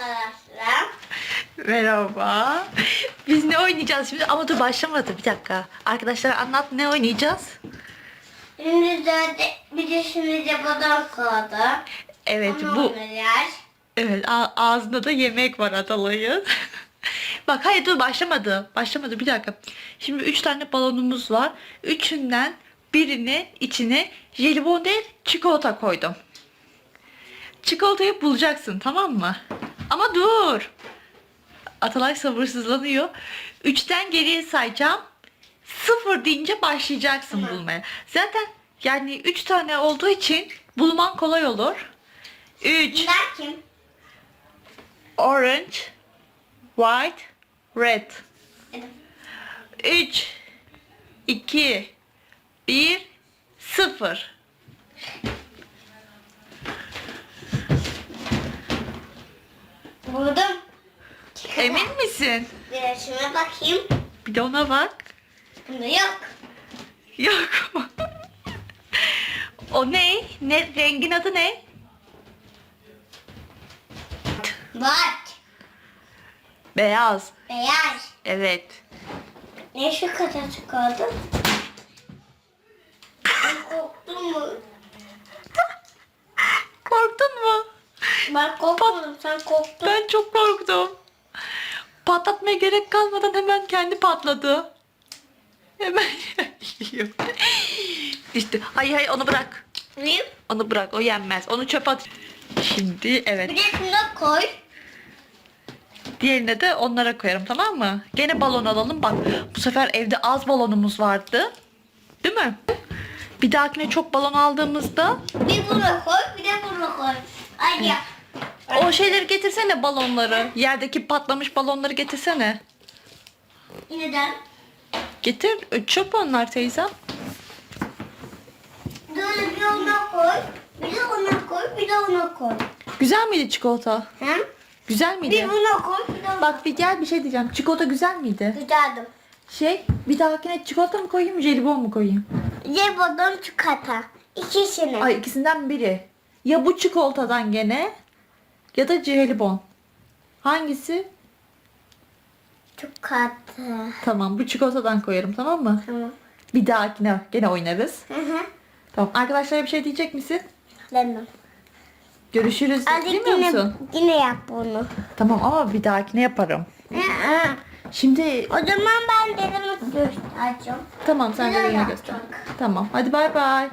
arkadaşlar. Merhaba. Biz ne oynayacağız şimdi? Ama dur başlamadı bir dakika. Arkadaşlar anlat ne oynayacağız? Şimdi de, bir de şimdi de babam kaldı. Evet Onu bu oynayacağız. evet ağzında da yemek var Atalay'ın. Bak hayır dur başlamadı. Başlamadı bir dakika. Şimdi üç tane balonumuz var. Üçünden birini içine jelibon değil çikolata koydum. Çikolatayı bulacaksın tamam mı? Ama dur. Atalay sabırsızlanıyor. Üçten geriye sayacağım. Sıfır deyince başlayacaksın bulmaya. Zaten yani üç tane olduğu için bulman kolay olur. Üç. Bunlar kim? Orange, white, red. 3 2 1 0 Buldum. Emin misin? Bir şuna bakayım. Bir de ona bak. Bunda yok. Yok. o ne? Ne rengin adı ne? Var. Beyaz. Beyaz. Evet. Ne şu kadar çıkardı? Ben korktum mu? Korktun mu? Ben korkmadım. Sen korktun. Ben çok korktum. Patlatmaya gerek kalmadan hemen kendi patladı. Hemen. İşte hayır hayır onu bırak. Bileyim. Onu bırak o yenmez. Onu çöpe at. Şimdi evet. Bir de şuna koy. Diğerine de onlara koyarım tamam mı? Gene balon alalım. Bak bu sefer evde az balonumuz vardı. Değil mi? Bir dahakine çok balon aldığımızda Bir buna koy, bir de buna koy. Hadi yap. O şeyleri getirsene balonları. Yerdeki patlamış balonları getirsene. Neden? Getir. Çöp onlar teyzem. Böyle bir ona koy, bir de ona koy, bir de ona koy. Güzel miydi çikolata? Hı? Güzel miydi? Bir buna koy, bir de ona Bak bir gel bir şey diyeceğim. Çikolata güzel miydi? Güzeldim. Şey bir dahakine çikolata mı koyayım jelibon mu koyayım? Lebodon çikolata. İkisini. Ay ikisinden biri. Ya bu çikolatadan gene ya da jelibon. Hangisi? Çikolata. Tamam bu çikolatadan koyarım tamam mı? Tamam. Bir dahakine gene oynarız. Hı hı. Tamam arkadaşlara bir şey diyecek misin? Demem. Görüşürüz Hadi demiyor yine, musun? yine yap bunu. Tamam ama bir dahakine yaparım. Hı hı. Şimdi O zaman ben dedemi göstereceğim. tamam sen de Güzel yerine yaptık. göster. Tamam hadi bay bay.